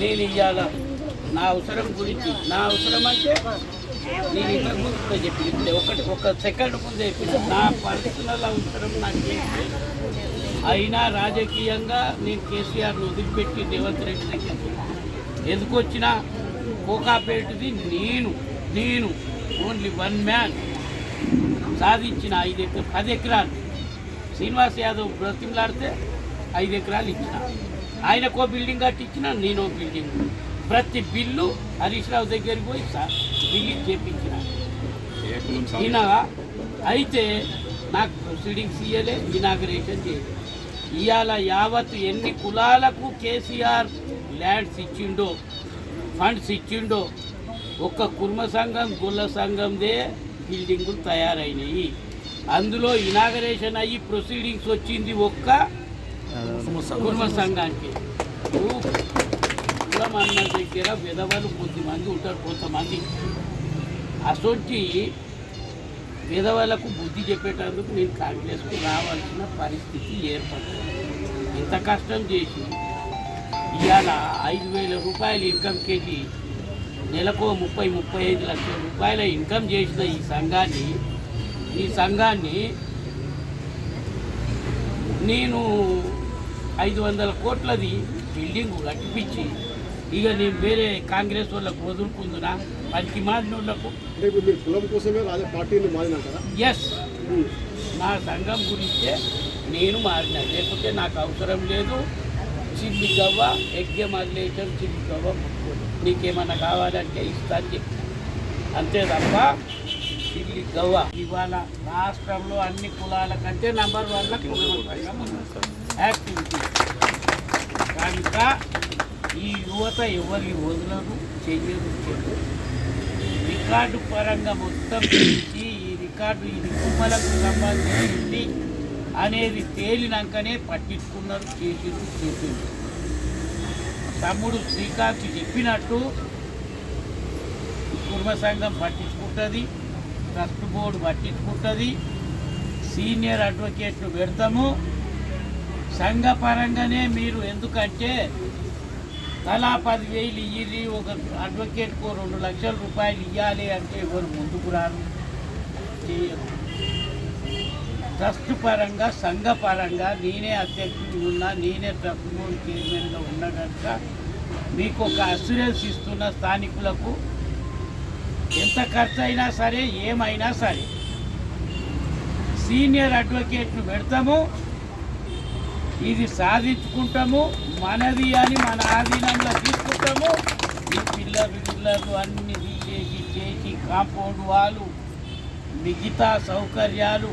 నేను ఇవ్వాల నా అవసరం గురించి నా అవసరం అంటే నేను ఇంతకు ముందు కూడా చెప్పింది ఇప్పుడు ఒకటి ఒక సెకండ్ ముందు చెప్పింది నా పర్సనల్ అవసరం నాకు అయినా రాజకీయంగా నేను కేసీఆర్ను వదిలిపెట్టి రేవంత్ రెడ్డి దగ్గర ఎందుకు వచ్చినా కోకాపేటది నేను నేను ఓన్లీ వన్ మ్యాన్. సాధించిన ఐదు ఎకరా పది ఎకరాలు. శ్రీనివాస్ యాదవ్ బ్రతిమలాడితే ఐదు ఎకరాలు ఇచ్చిన. ఆయనకో బిల్డింగ్ కట్టించిన నేను ఓ బిల్డింగ్. ప్రతి బిల్లు హరీష్ రావు దగ్గరికి పోయి సార్ బిల్లు చేపించిన. ఈయన అయితే నాకు ప్రొసీడింగ్స్ ఇయ్యలే ఇనాగరేషన్ చేయలే. ఇవాళ యావత్ ఎన్ని కులాలకు కేసీఆర్ ల్యాండ్స్ ఇచ్చిండో ఫండ్స్ ఇచ్చిండో ఒక్క కుర్మ సంఘం గుల్ల సంఘందే బిల్డింగులు తయారైనాయి. అందులో ఇనాగరేషన్ అయ్యి ప్రొసీడింగ్స్ వచ్చింది ఒక్క కుర్మ సంఘానికి. కులం అన్న దగ్గర విధవలు కొద్దిమంది ఉంటారు కొంతమంది. అసొంటి విధవలకు బుద్ధి చెప్పేటందుకు నేను కాంగ్రెస్కు రావాల్సిన పరిస్థితి ఏర్పడుతుంది. ఇంత కష్టం చేసి ఇవాళ ఐదు వేల రూపాయలు ఇన్కమ్ కేజీ నెలకు ముప్పై ముప్పై ఐదు లక్షల రూపాయల ఇన్కమ్ చేసిన ఈ సంఘాన్ని ఈ సంఘాన్ని నేను ఐదు వందల కోట్లది బిల్డింగ్ కట్టిపించి ఇక నేను వేరే కాంగ్రెస్ వాళ్ళకు వదులుకుందునా పనికి మారిన వాళ్ళకు. కులం కోసమే పార్టీని మారినంటారా ఎస్ నా సంఘం గురించే నేను మారిన. లేకపోతే నాకు అవసరం లేదు. చిల్లి గవ్వ ఎగ్గే మదిలేయటం చిల్లి గవ్వ ముట్టుకోడు నీకేమన్నా కావాలంటే ఇస్తాను చెప్పి అంతే తప్ప చిల్లి గవ్వ ఇవాళ రాష్ట్రంలో అన్ని కులాల కంటే నంబర్ వన్ యాక్టివిటీ కనుక ఈ యువత ఎవరిని వదలరు చెయ్యరు చెయ్యరు. రికార్డు పరంగా మొత్తం ఈ రికార్డు ఇది కుమ్మలకు సంబంధించింది అనేది తేలినాకనే పట్టించుకున్నారు చేసిరు చేసింది తమ్ముడు శ్రీకాంత్ చెప్పినట్టు కుర్మ సంఘం పట్టించుకుంటుంది. ట్రస్ట్ బోర్డు పట్టించుకుంటుంది. సీనియర్ అడ్వకేట్లు పెడతాము. సంఘపరంగానే మీరు ఎందుకంటే తలా పదివేలు ఇయ్యి ఒక అడ్వకేట్కు రెండు లక్షల రూపాయలు ఇవ్వాలి అంటే ఎవరు ముందుకు రారు? ట్రస్ట్ పరంగా సంఘ పరంగా నేనే అధ్యక్షుడు ఉన్నా నేనే ట్రస్ట్ బోర్డు చైర్మన్గా ఉన్నా కనుక మీకు ఒక అస్యూరెన్స్ ఇస్తున్న స్థానికులకు ఎంత ఖర్చు అయినా సరే ఏమైనా సరే. సీనియర్ అడ్వకేట్ను పెడతాము. ఇది సాధించుకుంటాము. మనది అని మన ఆధీనంలో తీసుకుంటాము. ఈ పిల్లలు పిల్లలు అన్ని తీసేసి చేసి కాంపౌండ్ వాళ్ళు మిగతా సౌకర్యాలు.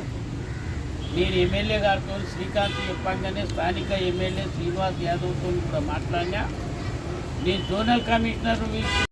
నేను ఎమ్మెల్యే గారితో శ్రీకాంత్ చెప్పంగానే స్థానిక ఎమ్మెల్యే శ్రీనివాస్ యాదవ్తో కూడా మాట్లాడినా. నేను జోనల్ కమిషనర్